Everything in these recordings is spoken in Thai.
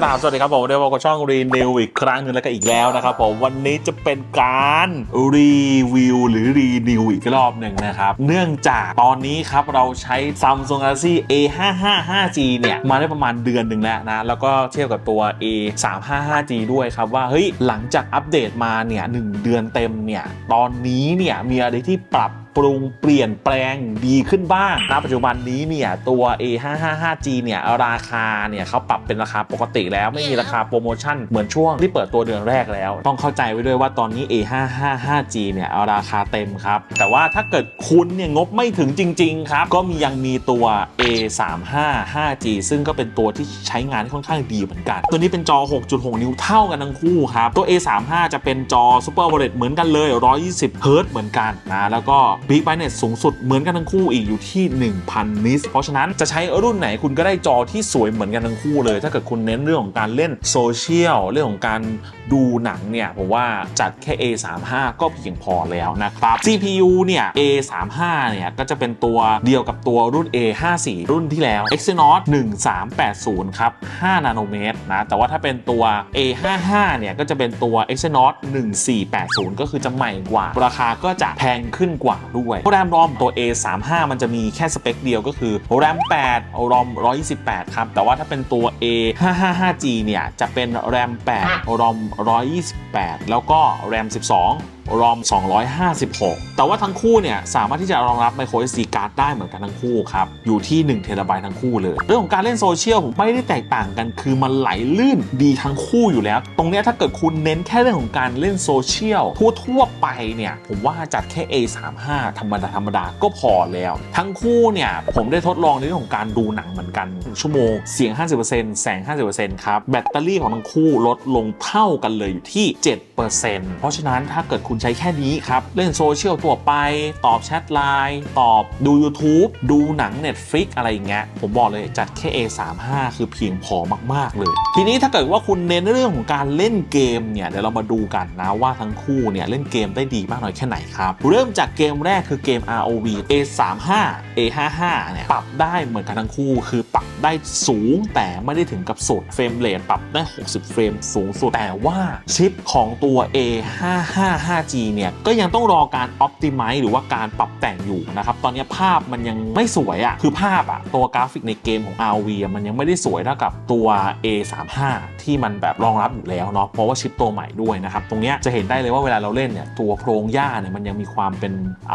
กราบสวัสดีครับผมเดวกับช่องรีนิวอีกครั้งหนึ่งแล้วก็อีกแล้วนะครับผมวันนี้จะเป็นการรีวิวหรือรีนิวอีกรอบหนึ่งนะครับ เนื่องจากตอนนี้ครับเราใช้ Samsung Galaxy A555G เนี่ย มาได้ประมาณเดือนหนึ่งแล้วนะ แล้วก็เทียบกับตัว A355G ด้วยครับว่า เฮ้ย หลังจากอัปเดตมาเนี่ยหนึ่งเดือนเต็มเนี่ย ตอนนี้เนี่ยมีอะไรที่ปรับ ปรุงเปลี่ยนแปลงดีขึ้นบ้างณปัจจุบันนี้เนี่ยตัว A555G เนี่ยราคาเนี่ยเขาปรับเป็นราคาปกติแล้วไม่มีราคาโปรโมชั่นเหมือนช่วงที่เปิดตัวเดือนแรกแล้ว ต้องเข้าใจไว้ด้วยว่าตอนนี้ A555G เนี่ยราคาเต็มครับ แต่ว่าถ้าเกิดคุณเนี่ยงบไม่ถึงจริง ๆ ครับ ก็มียังมีตัว A355G ซึ่งก็เป็นตัวที่ใช้งานที่ค่อนข้างดีเหมือนกัน ตัวนี้เป็นจอ 6.6 นิ้วเท่ากันทั้งคู่ครับตัว A35 จะเป็นจอ Super AMOLED เหมือนกันเลย 120 h z เหมือนกันนะแล้วก็ Big Brightness สูงสุดเหมือนกันทั้งคู่อีกอยู่ที่ 1000 นิตเพราะฉะนั้นจะใช้รุ่นไหนคุณก็ได้จอที่สวยเหมือนกันทั้งคู่เลย ถ้าเกิดคุณเน้นเรื่องของการเล่นโซเชียลเรื่องของการดูหนังเนี่ยผมว่าจัดแค่ A35 ก็เพียงพอแล้วนะครับ CPU เนี่ย A35 เนี่ยก็จะเป็นตัวเดียวกับตัวรุ่น A54 รุ่นที่แล้ว Exynos 1380 ครับ 5 นาโนเมตรนะ แต่ว่าถ้าเป็นตัว A55 เนี่ยก็จะเป็นตัว Exynos 1480 ก็คือจะใหม่กว่า ราคาก็จะแพงขึ้นกว่าด้วยแรมรอมตัว A35 มันจะมีแค่สเปคเดียวก็คือแรม8รอม128 ครับ แต่ว่าถ้าเป็นตัว A555G เนี่ย จะเป็นแรม8รอม128 แล้วก็แรม 12 รอม256 แต่ว่าทั้งคู่เนี่ยสามารถที่จะรองรับ micro SD card ได้เหมือนกันทั้งคู่ครับ อยู่ที่1เทราไบต์ทั้งคู่เลย เรื่องของการเล่นโซเชียลผมไม่ได้แตกต่างกัน คือมันไหลลื่นดีทั้งคู่อยู่แล้ว ตรงเนี้ยถ้าเกิดคุณเน้นแค่เรื่องของการเล่นโซเชียลทั่วๆไปเนี่ยผมว่าจัดแค่ A35 ธรรมดาธรรมดาก็พอแล้ว ทั้งคู่เนี่ยผมได้ทดลองในเรื่องของการดูหนังเหมือนกัน ชั่วโมงเสียง 50%แสง 50%ครับแบตเตอรี่ของทั้งคู่ลดลงเท่ากันเลยอยู่ที่ 7%เพราะฉะนั้นถ้าเกิดคุณใช้แค่นี้ครับ เล่นโซเชียลทั่วไป ตอบแชทไลน์ตอบดู YouTube ดูหนัง Netflix อะไรอย่างเงี้ยผมบอกเลยจัดแค่ A35 คือเพียงพอมาก ๆ เลย ทีนี้ถ้าเกิดว่าคุณเน้นเรื่องของการเล่นเกมเนี่ยเดี๋ยวเรามาดูกันนะว่าทั้งคู่เนี่ยเล่นเกมได้ดีมากน้อยแค่ไหนครับเริ่มจากเกมแรกคือเกม ROV A35 A55 เนี่ยปรับได้เหมือนกันทั้งคู่ คือปรับได้สูงแต่ไม่ได้ถึงกับสุดเฟรมเรทปรับได้ 60 เฟรมสูงสุดแต่ว่าชิปของตัว 5G เนี่ยก็ยังต้องรอการ Optimize หรือว่าการปรับแต่งอยู่นะครับ ตอนนี้ภาพมันยังไม่สวยอะ่ะ คือภาพอะ่ะ ตัวกราฟิกในเกมของ RV มันยังไม่ได้สวยเท่ากับตัว A35 ที่มันแบบรองรับอยู่แล้วเนาะ เพราะว่าชิปตัวใหม่ด้วยนะครับ ตรงเนี้ยจะเห็นได้เลยว่าเวลาเราเล่นเนี่ยตัวโครงหญ้าเนี่ยมันยังมีความเป็น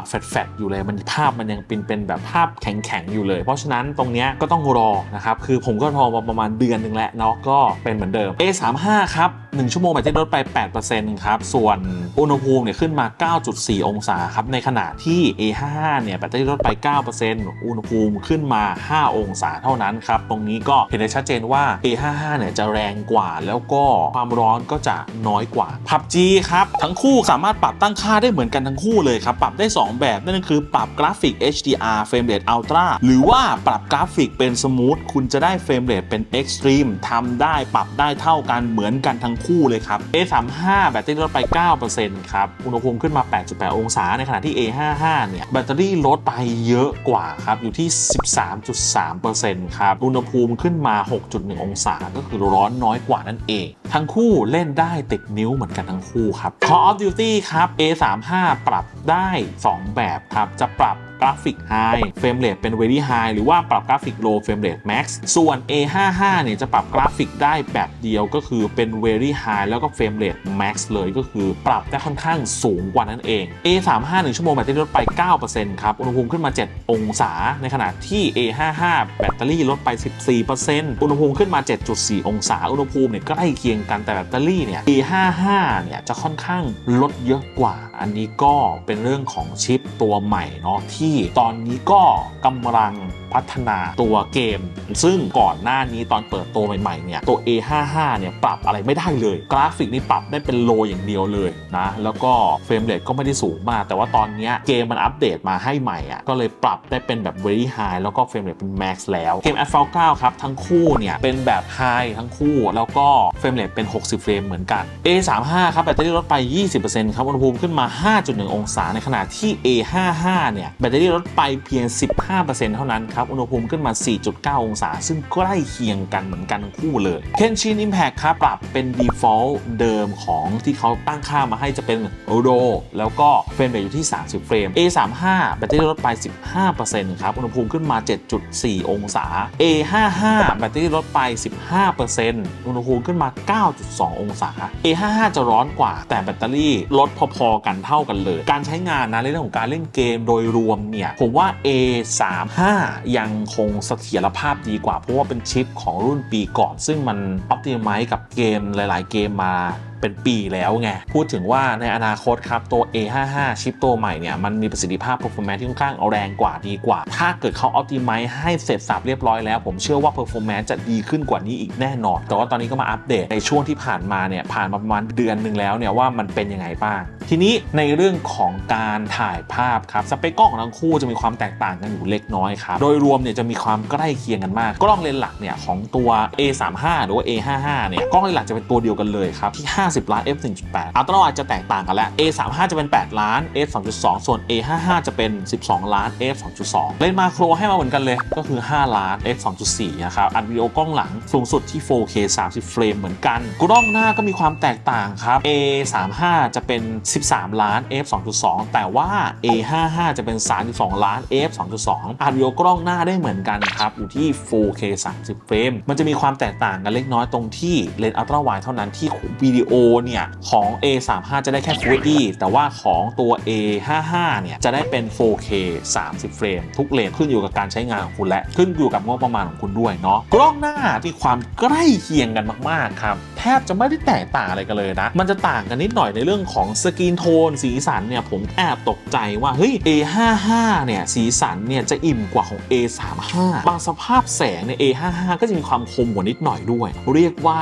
แฟดๆอยู่เลย มันภาพมันยังเป็นเป็นแบบภาพแข็งๆอยู่เลย เพราะฉะนั้นตรงเนี้ยก็ต้องรอนะครับ คือผมก็รอมาประมาณเดือนหนึ่งแล้วเนาะ ก็เป็นเหมือนเดิม A35 ครับ1ชั่วโมงแบตเตอรี่ลดไป8%ครับ ส่วนอุณหภูมิเนี่ยขึ้นมา 9.4 องศาครับ ในขณะที่ A55 เนี่ยแบตเตอรี่ลดไป 9%อุณหภูมิขึ้นมา 5 องศาเท่านั้นครับ ตรงนี้ก็เห็นได้ชัดเจนว่า A55 เนี่ยจะแรงกว่า แล้วก็ความร้อนก็จะน้อยกว่า PUBG ครับ ทั้งคู่สามารถปรับตั้งค่าได้เหมือนกันทั้งคู่เลยครับ ปรับได้ 2 แบบ นั่นก็คือปรับกราฟิก HDR Frame Rate Ultra หรือว่าปรับกราฟิกเป็นสมูทคุณจะได้เฟรมเรทเป็น Extreme ทำได้ปรับได้เท่ากันเหมือนกันทั้งคู่เลยครับ A35 แบตเตอรี่ลดไป 9%ครับอุณหภูมิขึ้นมา 8.8 องศา ในขณะที่ A55 เนี่ยแบตเตอรี่ลดไปเยอะกว่าครับอยู่ที่ 13.3%ครับอุณหภูมิขึ้นมา 6.1 องศา ก็คือร้อนน้อยกว่านั่นเอง ทั้งคู่เล่นได้ติดนิ้วเหมือนกันทั้งคู่ครับ Call of Duty ครับ A35 ปรับได้ 2 แบบครับจะปรับ กราฟิก High เฟรมเรทเป็น Very High หรือว่าปรับกราฟิก Low เฟรมเรท Max ส่วน A55 เนี่ยจะปรับกราฟิกได้แบบเดียวก็คือเป็น Very High แล้วก็เฟรมเรท Max เลยก็คือปรับได้ค่อนข้างสูงกว่านั้นเอง A35 1ชั่วโมงแบตเตอรี่ลดไป 9%ครับ อุณหภูมิขึ้นมา 7 องศา ในขณะที่ A55 แบตเตอรี่ลดไป 14%อุณหภูมิขึ้นมา 7.4 องศา อุณหภูมิเนี่ยใกล้เคียงกันแต่แบตเตอรี่เนี่ย A55 เนี่ยจะค่อนข้างลดเยอะกว่า อันนี้ก็เป็นเรื่องของชิปตัวใหม่เนาะที่ตอนนี้ก็กำลัง พัฒนาตัวเกม ซึ่งก่อนหน้านี้ตอนเปิดตัวใหม่ๆเนี่ยตัว A55 เนี่ยปรับอะไรไม่ได้เลย กราฟิกนี่ปรับได้เป็นโลอย่างเดียวเลยนะแล้วก็เฟรมเรทก็ไม่ได้สูงมาก แต่ว่าตอนนี้เกมมันอัปเดตมาให้ใหม่อะก็เลยปรับได้เป็นแบบ very high แล้วก็เฟรมเรทเป็น max แล้วเกม Asphalt 9ครับทั้งคู่เนี่ยเป็นแบบ high ทั้งคู่แล้วก็เฟรมเรทเป็น 60 เฟรมเหมือนกัน A35 ครับแบตเตอรี่ลดไป 20%ครับอุณหภูมิขึ้นมา 5.1 องศาในขณะที่ A55 เนี่ยแบตเตอรี่ลดไปเพียง 15%เท่านั้นครับอุณหภูมิขึ้นมา 4.9 องศา ซึ่งใกล้เคียงกันเหมือนกันทั้งคู่เลย Kenshin Impact ครับปรับเป็น default เดิมของที่เขาตั้งค่ามาให้จะเป็น RAW แล้วก็เฟรมเรทอยู่ที่ 30 เฟรม A35 แบตเตอรี่ลดไป 15%ครับ อุณหภูมิขึ้นมา 7.4 องศา A55 แบตเตอรี่ลดไป 15%อุณหภูมิขึ้นมา 9.2 องศา A55 จะร้อนกว่า แต่แบตเตอรี่ลดพอๆกันเท่ากันเลย การใช้งานนะในเรื่องของการเล่นเกมโดยรวมเนี่ย ผมว่า A35 ยังคงเสถียรภาพดีกว่า เพราะว่าเป็นชิปของรุ่นปีก่อน ซึ่งมันอ p ติไมซ์กับเกมหลาย ๆ เกมมาเป็นปีแล้วไง พูดถึงว่าในอนาคตครับ ตัว A55 ชิปตัวใหม่เนี่ยมันมีประสิทธิภาพ performance ที่ค่อนข้างแรงกว่าดีกว่า ถ้าเกิดเขา optimize ให้เสร็จสับเรียบร้อยแล้ว ผมเชื่อว่า performance จะดีขึ้นกว่านี้อีกแน่นอน แต่ว่าตอนนี้ก็มาอัปเดตในช่วงที่ผ่านมาเนี่ยผ่านมาประมาณเดือนหนึ่งแล้วเนี่ยว่ามันเป็นยังไงบ้าง ทีนี้ในเรื่องของการถ่ายภาพครับสเปคกล้องของทั้งคู่จะมีความแตกต่างกันอยู่เล็กน้อยครับโดยรวมเนี่ยจะมีความใกล้เคียงกันมาก กล้องเลนส์หลักเนี่ยของตัว A35 หรือว่า A55 เนี่ยกล้องเลนส์หลักจะเป็นตัวเดียวกันเลยครับที่50 ล้าน f 1.8อัลตร้าไวด์จะแตกต่างกันแล้ว A35 จะเป็น 8 ล้าน f 2.2 ส่วน A55 จะเป็น 12 ล้าน f 2.2 เลนส์มาโครให้มาเหมือนกันเลยก็คือ 5 ล้าน f 2.4นะครับอัดวิดีโอกล้องหลังสูงสุดที่ 4K 30 เฟรมเหมือนกัน กล้องหน้าก็มีความแตกต่างครับ A35 จะเป็น 13 ล้าน f 2.2 แต่ว่า A55 จะเป็น 32 ล้าน f 2.2 อัดวิดีโอกล้องหน้าได้เหมือนกันครับอยู่ที่ 4K 30 เฟรมมันจะมีความแตกต่างกันเล็กน้อยตรงที่เลนส์อัลตร้าไวด์เท่านั้นที่วิดีโอเนี่ย ของ A35 จะได้แค่ Full HD แต่ว่าของตัว A55 เนี่ย จะได้เป็น 4K 30 เฟรม ทุกเลนขึ้นอยู่กับการใช้งานของคุณและ ขึ้นอยู่กับงบประมาณของคุณด้วยเนาะกล้องหน้าที่ความใกล้เคียงกันมาก ๆ ครับแทบจะไม่ได้แตกต่างอะไรกันเลยนะ มันจะต่างกันนิดหน่อยในเรื่องของสกรีนโทนสีสันเนี่ย ผมแอบตกใจว่า เฮ้ย A55 เนี่ย สีสันเนี่ย จะอิ่มกว่าของ A35 บางสภาพแสงใน A55 ก็จะมีความคมกว่านิดหน่อยด้วย เรียกว่า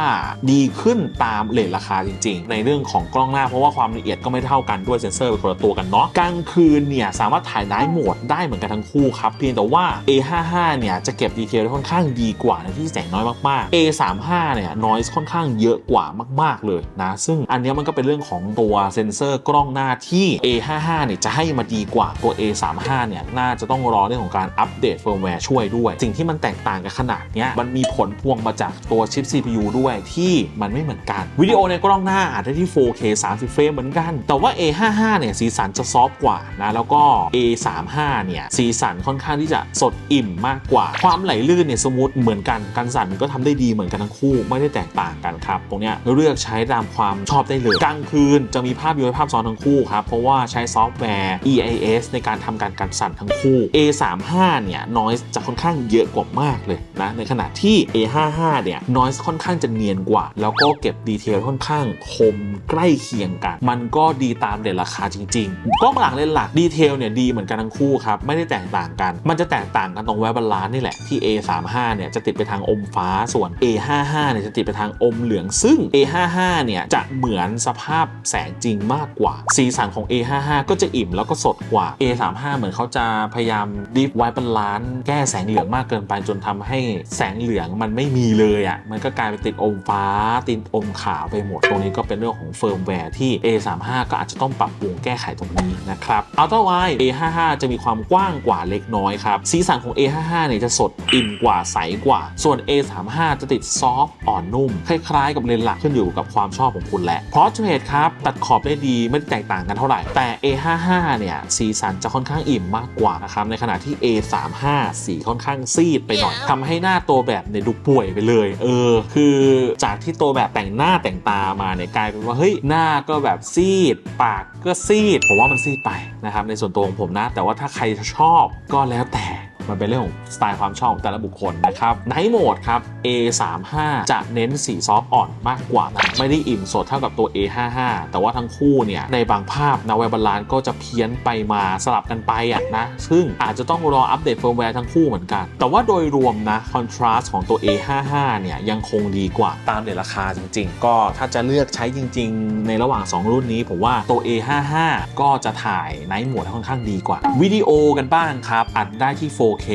ดีขึ้นตามเลทราคาจริง ๆ ในเรื่องของกล้องหน้าเพราะว่าความละเอียดก็ไม่เท่ากันด้วยเซนเซอร์เป็นคนละตัวกันเนาะกลางคืนเนี่ยสามารถถ่ายไนท์โหมดได้เหมือนกันทั้งคู่ครับเพียงแต่ว่า A55 เนี่ยจะเก็บดีเทลได้ค่อนข้างดีกว่าในที่แสงน้อยมากๆ A35 เนี่ยนอยส์ค่อนข้างเยอะกว่ามาก ๆเลยนะซึ่งอันนี้มันก็เป็นเรื่องของตัวเซนเซอร์กล้องหน้าที่ A55 เนี่ยจะให้มาดีกว่าตัว A35 เนี่ยน่าจะต้องรอเรื่องของการอัปเดตเฟิร์มแวร์ช่วยด้วย สิ่งที่มันแตกต่างกันขนาดเนี้ยมันมีผลพวงมาจากตัวชิป CPU ด้วยที่มันไม่เหมือนกันวิดีโอในกล้อง้องหน้าอาจได้ที่ 4K 30 เฟรมเหมือนกัน แต่ว่า A55 เนี่ยสีสันจะซอฟต์กว่านะ แล้วก็ A35 เนี่ยสีสันค่อนข้างที่จะสดอิ่มมากกว่า ความไหลลื่นเนี่ยสมูทเหมือนกัน กันสั่นมันก็ทำได้ดีเหมือนกันทั้งคู่ไม่ได้แตกต่างกันครับ ตรงเนี้ยเลือกใช้ตามความชอบได้เลย กลางคืนจะมีภาพย้อยภาพซ้อนทั้งคู่ครับ เพราะว่าใช้ซอฟต์แวร์ EIS ในการทำการกันสั่นทั้งคู่ A35 เนี่ย noise จะค่อนข้างเยอะกว่ามากเลยนะ ในขณะที่ A55 เนี่ย noise ค่อนข้างจะเนียนกว่า แล้วก็เก็บดีเทลค่อนข้างคมใกล้เคียงกัน มันก็ดีตามเด่นราคาจริง ๆ กล้องหลังเลนส์หลักดีเทลเนี่ยดีเหมือนกันทั้งคู่ครับ ไม่ได้แตกต่างกัน มันจะแตกต่างกันตรงแวบบาลานซ์นี่แหละ ที่ A35 เนี่ยจะติดไปทางอมฟ้าส่วน A55 เนี่ยจะติดไปทางอมเหลือง ซึ่ง A55 เนี่ยจะเหมือนสภาพแสงจริงมากกว่า สีสันของ A55 ก็จะอิ่มแล้วก็สดกว่า A35 เหมือนเขาจะพยายามดิฟไว้บาลานซ์แก้แสงเหลืองมากเกินไปจนทำให้แสงเหลืองมันไม่มีเลยอะ่ะมันก็กลายเป็นติดอมฟ้าติดอมขาวไปหมดรงนี้ก็เป็นเรื่องของเฟิร์มแวร์ที่ A35 ก็อาจจะต้องปรับปรุงแก้ไขตรงนี้นะครับอัลตร้าไว A55 จะมีความกว้างกว่าเล็กน้อยครับ สีสันของ A55 เนี่ยจะสดอิ่มกว่าใสกว่า ส่วน A35 จะติดซอฟต์อ่อนนุ่ม คล้ายๆ กับเลนส์หลักขึ้นอยู่กับความชอบของคุณแหละเพราะเทรดครับ ตัดขอบได้ดีไม่ได้แตกต่างกันเท่าไหร่ แต่ A55 เนี่ยสีสันจะค่อนข้างอิ่มมากกว่านะครับในขณะที่ A35 สีค่อนข้างซีดไปหน่อยทำให้หน้าตัวแบบเนี่ยดูป่วยไปเลย เออ คือจากที่ตัวแบบแต่งหน้าแต่งตามาเนี่ยกลายเป็นว่าเฮ้ยหน้าก็แบบซีด ปากก็ซีด ผมว่ามันซีดไปนะครับในส่วนตัวของผมนะ แต่ว่าถ้าใครชอบก็แล้วแต่ มันเป็นเรื่องของสไตล์ความชอบของแต่ละบุคคลนะครับไนท์โหมดครับ A35 จะเน้นสีซอฟต์อ่อนมากกว่านะไม่ได้อิ่มสดเท่ากับตัว A55 แต่ว่าทั้งคู่เนี่ยในบางภาพนาวบาลานก็จะเพี้ยนไปมาสลับกันไปอะนะ ซึ่งอาจจะต้องรออัปเดตเฟิร์มแวร์ทั้งคู่เหมือนกัน แต่ว่าโดยรวมนะคอนทราสต์ของตัว A55 เนี่ยยังคงดีกว่าตามเดทราคาจริง ๆ ก็ถ้าจะเลือกใช้จริง ๆ ในระหว่าง 2 รุ่นนี้ผมว่าตัว A55 ก็จะถ่ายไนท์โหมดค่อนข้างดีกว่าวิดีโอกันบ้างครับอัดได้ที่ 4 4K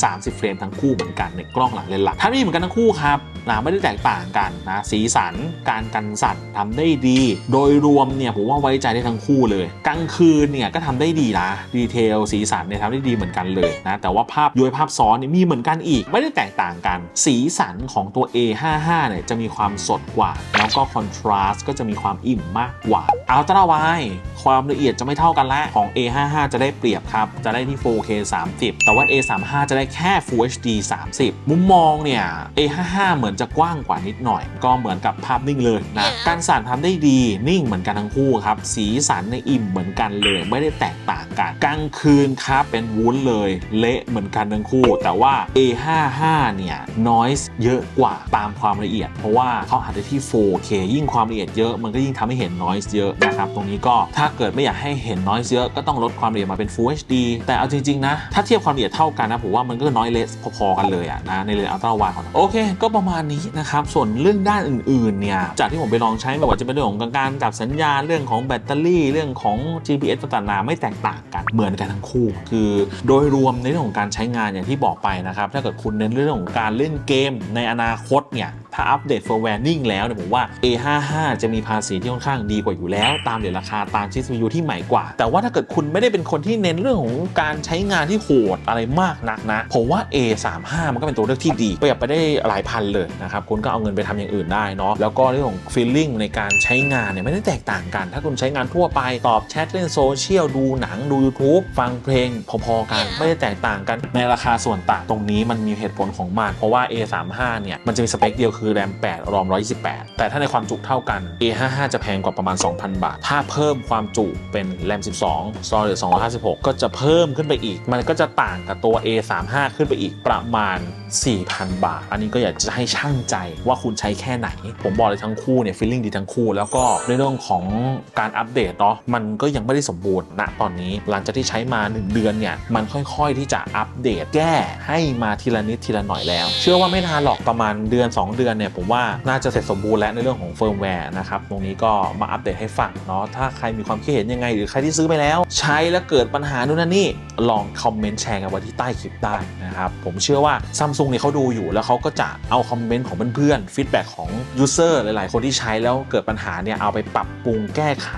30 เฟรมทั้งคู่เหมือนกันในกล้องหลังเลนส์หลักถ้ามีเหมือนกันทั้งคู่ครับ นะไม่ได้แตกต่างกันนะสีสันการกันสั่นทำได้ดี โดยรวมเนี่ยผมว่าไว้ใจได้ทั้งคู่เลยกลางคืนเนี่ยก็ทำได้ดีนะดีเทลสีสันเนี่ยทำได้ดีเหมือนกันเลยนะแต่ว่าภาพย้อยภาพซ้อนเนี่ยมีเหมือนกันอีก ไม่ได้แตกต่างกัน สีสันของตัว A55 เนี่ยจะมีความสดกว่า แล้วก็คอนทราสต์ก็จะมีความอิ่มมากกว่าอัลตร้าไวความละเอียดจะไม่เท่ากันละของ A55 จะได้เปรียบครับ จะได้ที่ 4K 30 แต่ว่า A35 จะได้แค่ Full HD 30 มุมมองเนี่ย A55 เหมือนจะกว้างกว่านิดหน่อย ก็เหมือนกับภาพนิ่งเลยนะการสั่นทำได้ดีนิ่งเหมือนกันทั้งคู่ครับ สีสันในอิ่มเหมือนกันเลย ไม่ได้แตกต่างกันกลางคืนครับเป็นวุ้นเลยเละเหมือนกันทั้งคู่ แต่ว่า A55 เนี่ย noise เยอะกว่าตามความละเอียด เพราะว่าเขาอัดได้ที่ 4K ยิ่งความละเอียดเยอะมันก็ยิ่งทำให้เห็น noise เยอะนะครับตรงนี้ก็ถ้าเกิดไม่อยากให้เห็น noise เยอะก็ต้องลดความละเอียดมาเป็น Full HD แต่เอาจริงๆนะถ้าเทียบความละเอียดเท่ากันนะผมว่ามันก็ noise less พอๆกันเลยอะนะในเลนส์อัลตร้าไวของเราโอเค ก็ประมาณนี้นะครับ ส่วนเรื่องด้านอื่นๆเนี่ยจากที่ผมไปลองใช้ไม่ว่าจะเป็นเรื่องของการจับสัญญาณเรื่องของแบตเตอรี่เรื่องของ GPS ต่างๆไม่แตกต่างกันเหมือนกันทั้งคู่ คือโดยรวมในเรื่องของการใช้งานอย่างที่บอกไปนะครับ ถ้าเกิดคุณเน้นเรื่องของการเล่นเกมในอนาคตเนี่ยถ้าอัปเดตเฟิร์มแวร์นิ่งแล้วเนี่ยผมว่า A55 จะมีภาษีที่ค่อนข้างดีกว่าอยู่แล้ว ตามเดี๋ยวราคาตามชิป CPU ที่ใหม่กว่า แต่ว่าถ้าเกิดคุณไม่ได้เป็นคนที่เน้นเรื่องของการใช้งานที่โหดอะไรมากนักนะ ผมว่า A35 มันก็เป็นตัวเลือกที่ดีประหยัดไปได้หลายพันเลยนะครับคุณก็เอาเงินไปทำอย่างอื่นได้เนาะแล้วก็เรื่องของ feeling ในการใช้งานเนี่ยไม่ได้แตกต่างกัน ถ้าคุณใช้งานทั่วไปตอบแชทเล่นโซเชียลดูหนังดู YouTube ฟังเพลงพอๆกันไม่ได้แตกต่างกันในราคาส่วนต่างตรงนี้มันมีเหตุผลของมันเพราะว่า A35 เนี่ยมันจะมีสเปคเดียวคือแรม 8 รอม 128 แต่ถ้าในความจุเท่ากัน A55 จะแพงกว่าประมาณ 2,000 บาท ถ้าเพิ่มความจุเป็นแรม 12 storage 256 ก็จะเพิ่มขึ้นไปอีก มันก็จะต่างกับตัว A35 ขึ้นไปอีกประมาณ 4,000 บาท อันนี้ก็อยากจะให้ช่างใจว่าคุณใช้แค่ไหน ผมบอกเลยทั้งคู่เนี่ย feeling ดีทั้งคู่ แล้วก็ในเรื่องของการอัปเดตเนาะมันก็ยังไม่ได้สมบูรณ์ณตอนนี้ หลังจากที่ใช้มา 1 เดือนเนี่ยมันค่อยๆที่จะอัปเดตแก้ให้มาทีละนิดทีละหน่อยแล้ว เชื่อว่าไม่นานหรอกประมาณเดือน 2 เดือนเนี่ยผมว่าน่าจะเสร็จสมบูรณ์แล้วในเรื่องของเฟิร์มแวร์นะครับตรงนี้ก็มาอัปเดตให้ฟังเนาะถ้าใครมีความคิดเห็นยังไง หรือใครที่ซื้อไปแล้ว ใช้แล้วเกิดปัญหานู่นนั่นนี่ลองคอมเมนต์แชร์กันไว้ที่ใต้คลิปได้นะครับผมเชื่อว่าซัมซุงเนี่ยเขาดูอยู่แล้วเขาก็จะเอาคอมเมนต์ของเพื่อนๆฟีดแบ็กของยูเซอร์หลายๆ คนที่ใช้แล้วเกิดปัญหาเนี่ยเอาไปปรับปรุงแก้ไข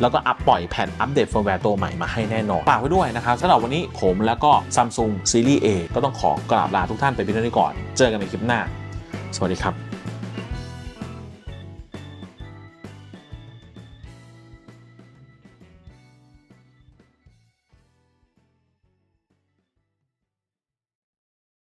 แล้วก็อัปปล่อยแผ่นอัปเดตเฟิร์มแวร์ตัวใหม่มาให้แน่นอนฝากไว้ด้วยนะครับสำหรับวันนี้ผมแล้วก็ซัมซุงซีรีส์ A ก็ต้องขอกราบลาทุกท่านไปเพียงเท่านี้ก่อน เจอกันในคลิปหน้า สวัสดีครับ